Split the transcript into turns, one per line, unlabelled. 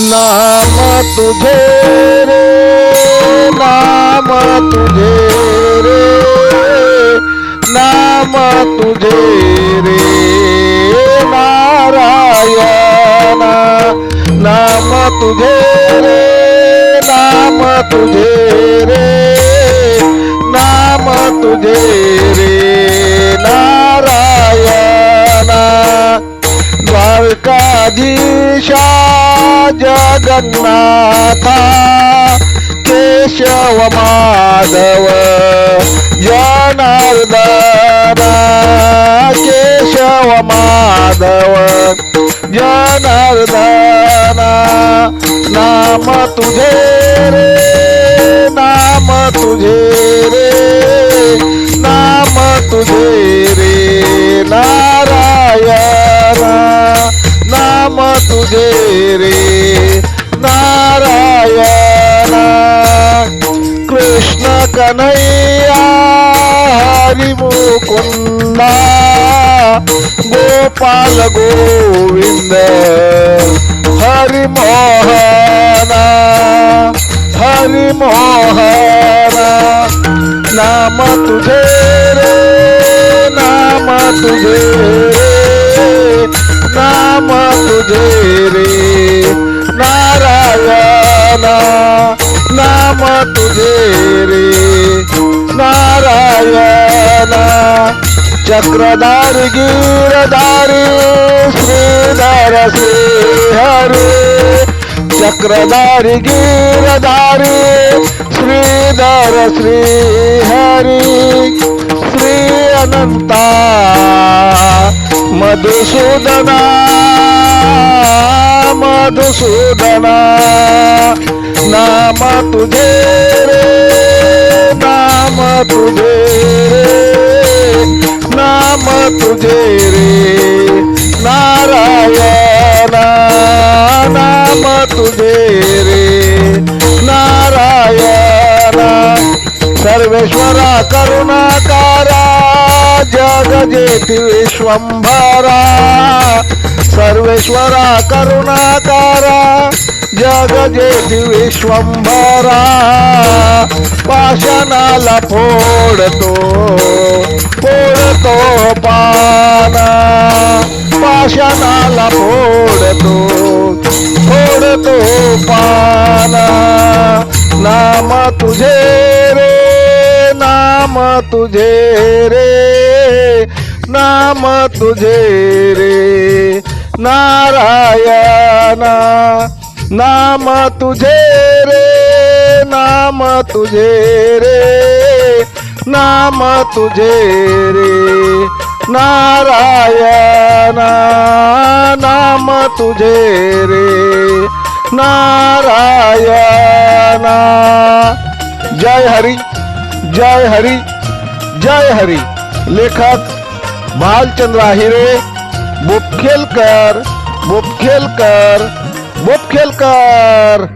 नाम तुझे रे नाम तुझे रे नाम तुझे रे नारायण नाम तुझे रे नाम तुझे रे नाम तुझे रे नारायण द्वारकाधीशा जगन्नाथा केशव माधव जनार्दन केशव माधव जनार्दन नाम तुझे रे नाम तुझे रे नाम तुझे रे नारायण नाम तुझे रे. नारायणा कृष्ण कन्हैया हरी मुकुंदा गोपाल गोविंद हरि मोहना हरि मोहना नाम तुझे रे नाम तुझे नारायण नाम तुझे रे. नारायणा चक्रधार गिरधारी श्रीधर हरे चक्रधारी गिरधारी श्रीधर श्री हरी श्री अनंता मधुसूदना मधुसूदना. नाम तुझे रे नाम तुझे रे नाम तुझे रे नारायण नाम तुझे रे नारायण सर्वेश्वरा करुणाकारा जगजेति विश्वंभरा सर्वेश्वरा करुणाकारा जगजेती विश्वंभरा पाषाणाला फोडतो फोडतो पाना. पाषाणाला फोडतो फोडतो पाना. नाम तुझे रे नाम तुझे रे नाम तुझे रे. नारायणा नाम तुझे रे नाम तुझे रे नाम तुझे रे नारायण नाम तुझे रे नारायणा। जय हरी जय हरी जय हरी। लेखक भालचंद्र आहिरे मुपखेलकर मुपखेलकर बोपखेलकर